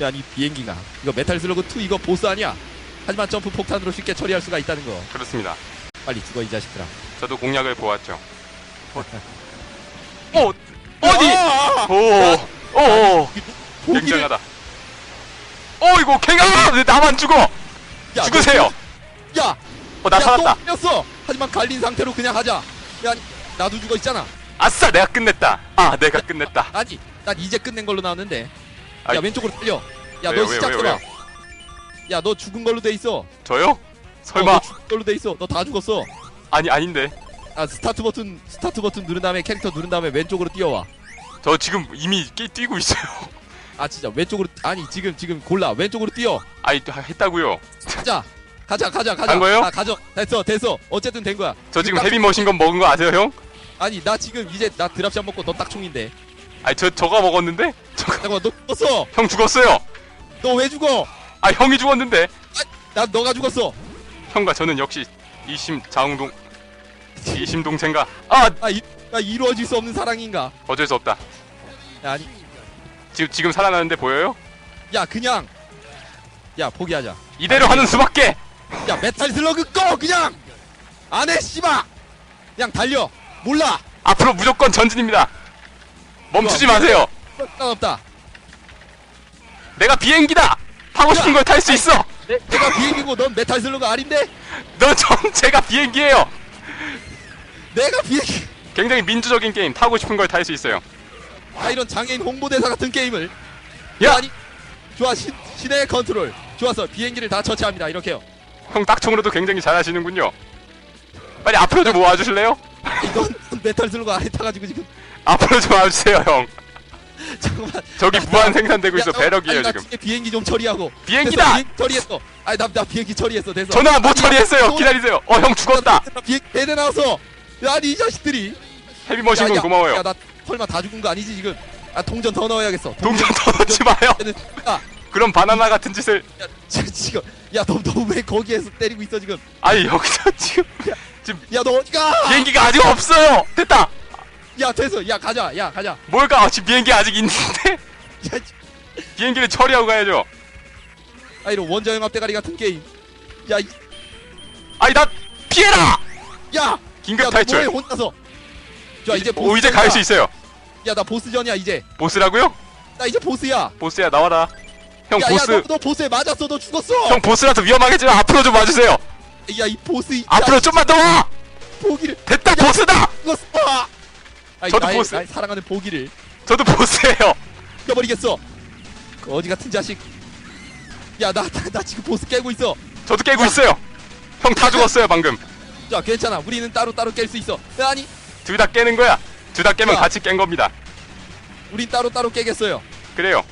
야, 이 비행기가 이거 메탈 슬러그 2 이거 보스 아니야? 하지만 점프 폭탄으로 쉽게 처리할 수가 있다는 거. 그렇습니다. 빨리 죽어 이 자식들아. 저도 공략을 보았죠. 어, 어디? 아! 오, 오, 오, 굉장하다. 어이구, 갱아! 왜 나만 죽어? 야, 죽으세요. 너, 야, 어, 나 야, 살았다. 또 죽였어. 하지만 갈린 상태로 그냥 하자. 야, 나도 죽어 있잖아. 아싸, 내가 끝냈다. 아, 내가 끝냈다. 아니, 난 이제 끝낸 걸로 나왔는데. 야, 아이. 왼쪽으로 달려. 야, 왜요, 너 왜요, 시작해봐. 야, 너 죽은 걸로 돼 있어. 저요? 어, 설마? 너 죽은 걸로 돼 있어. 너 다 죽었어. 아니, 아닌데. 아, 스타트 버튼, 스타트 버튼 누른 다음에 캐릭터 누른 다음에 왼쪽으로 뛰어와. 저 지금 이미 끼, 뛰고 있어요. 아, 진짜 왼쪽으로 아니 지금 지금 골라 왼쪽으로 뛰어. 아이, 했다고요. 가자. 가자, 가자, 가자. 간 거예요? 아, 가져. 됐어, 됐어. 어쨌든 된 거야. 저 지금 딱- 헤비 머신건 먹은 거 아세요, 형? 아니, 나 지금 이제 나 드랍샷 먹고 너 딱총인데. 아니, 저, 저가 먹었는데? 저가, 잠깐만, 너 죽었어. 형 죽었어요. 너 왜 죽어? 아, 형이 죽었는데? 나 너가 죽었어. 형과 저는 역시 이심 자웅동 이심 동생과 아 아, 이, 아 이루어질 수 없는 사랑인가? 어쩔 수 없다. 야, 아니, 지금 지금 살아나는데 보여요? 야, 그냥. 야, 포기하자. 이대로 하는 수밖에. 야, 메탈 슬러그 꺼 그냥. 안 해, 씨바. 그냥 달려. 몰라. 앞으로 무조건 전진입니다. 멈추지 좋아. 마세요. 상관없다. 내가 비행기다. 타고 싶은 걸 탈 수 있어. 내, 내가 비행기고 넌 메탈 슬러그 아닌데? 너 전체가 비행기예요. 내가 비행기. 굉장히 민주적인 게임. 타고 싶은 걸 탈 수 있어요. 아 이런 장애인 홍보대사 같은 게임을 야! 아니 좋아 신, 신의 컨트롤 좋았어 비행기를 다 처치합니다 이렇게요 형 딱총으로도 굉장히 잘하시는군요. 빨리 앞으로 좀 와주실래요? 이건 메탈 슬러그 안에 타가지고 지금 앞으로 좀 와주세요, 형. 잠깐만 저기 무한 생산되고 있어. 야, 너- 배럭이에요 지금. 비행기 좀 처리하고 비행기다! 비행기 처리했어 아니 나, 나 비행기 처리했어 됐어 저는 못 아니, 처리했어요. 너- 기다리세요. 어, 형 죽었다. 나 비행 대대 야, 아니 이 자식들이 헤비 머신건 야, 야, 고마워요. 야나 설마 다 죽은 거 아니지 지금 아 동전 더 넣어야겠어 동전 더 넣지 마요. 야, 그럼 바나나 같은 짓을 야 지- 지금 야너 너왜 거기에서 때리고 있어 지금 아니 여기서 지금 지금 야 너 어디가 비행기가 아직 없어요. 됐다. 야 됐어 야 가자 야 가자 뭘까? 아, 지금 비행기 아직 있는데 야 비행기를 처리하고 가야죠. 아 이런 원자영합 대가리 같은 게임 야, 이- 아니 나 피해라. 야, 긴급 야, 너 탈출. 혼자서? 자 이제 오 이제 갈 수 있어요. 야나 보스전이야 이제. 보스라고요? 나 이제 보스야. 보스야 나와라. 형 야, 보스. 야, 너, 너 보스에 맞았어. 너 죽었어. 형 보스라서 위험하겠지만 앞으로 좀 와주세요. 야, 이 보스 이 앞으로 좀만 더 와. 보기를 됐다 보스다. 죽었어. 아니, 저도 나의, 보스. 나의 사랑하는 보기를 저도 보스예요. 껴버리겠어. 그 어디 같은 자식. 야, 나, 지금 보스 깨고 있어. 저도 깨고 있어요. 형 다 죽었어요 방금. 자, 괜찮아. 우리는 따로 따로 깰 수 있어. 야, 아니, 둘 다 깨는 거야. 둘 다 깨면 야. 같이 깬 겁니다. 우린 따로 따로 깨겠어요. 그래요.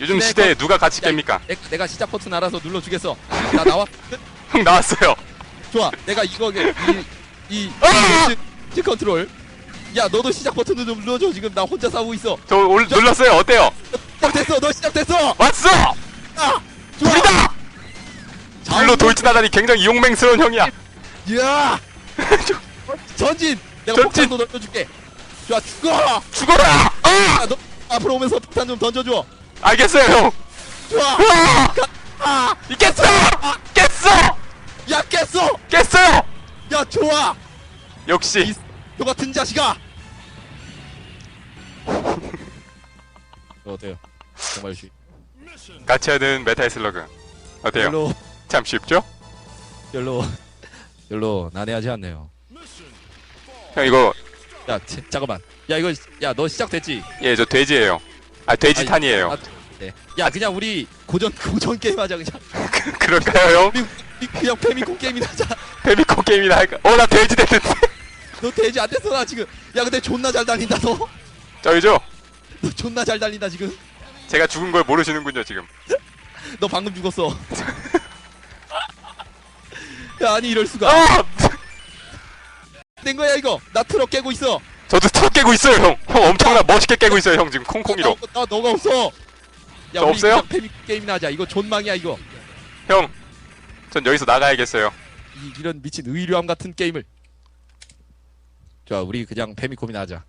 요즘 네, 시대에 그- 누가 같이 야, 깹니까? 내, 내가 시작 버튼 알아서 눌러주겠어. 나 나와. 형 나왔어요. 좋아. 내가 이거 이, 이, 아! 이, 컨트롤. 야, 너도 시작 버튼을 좀 눌러줘. 지금 나 혼자 싸우고 있어. 저 올, 눌렀어요. 어때요? 시작됐어. 너 시작됐어. 왔어! 아, 좋아. 불이다! 불로 돌진하다니 굉장히 용맹스러운 형이야. 야, 전진. 내가 전진. 폭탄도 던져줄게. 좋아, 죽어. 죽어라! 아! 야, 너 앞으로 오면서 폭탄 좀 던져줘. 알겠어요, 형. 좋아. 아! 아, 깼어! 깼어! 야, 깼어. 깼어요! 야, 좋아. 역시 너 같은 자식아. 어때요? 정말 쉬. 같이 하는 메탈 슬러그. 어때요? 별로, 참 쉽죠? 별로, 별로 난해하지 않네요. 형 이거 야, 치, 잠깐만. 야, 이거, 야, 너 시작됐지? 예 저 돼지예요. 아 돼지탄이에요. 아, 네. 야, 그냥 우리 고전 고전 게임 하자 그냥. 그럴까요, 형? 우리 그냥 페미콘 게임이나 하자. 페미코 게임이나 할까? 어 나 돼지 됐는데. 너 돼지 안 됐어 나 지금. 야, 근데 존나 잘 달린다 너. 저기죠? 너 존나 잘 달린다 지금. 제가 죽은 걸 모르시는군요 지금. 너 방금 죽었어. 야, 아니 이럴 수가. 아! 된 거야 이거. 나 트럭 깨고 있어. 저도 트럭 깨고 있어요, 형. 형 엄청나 멋있게 깨고 있어요, 형 지금 콩콩이로. 나, 나 너가 없어. 야, 저 우리 없어요? 그냥 페미 게임이나 하자. 이거 존망이야 이거. 형, 전 여기서 나가야겠어요. 이, 이런 미친 의료함 같은 게임을. 자, 우리 그냥 페미콤이나 하자.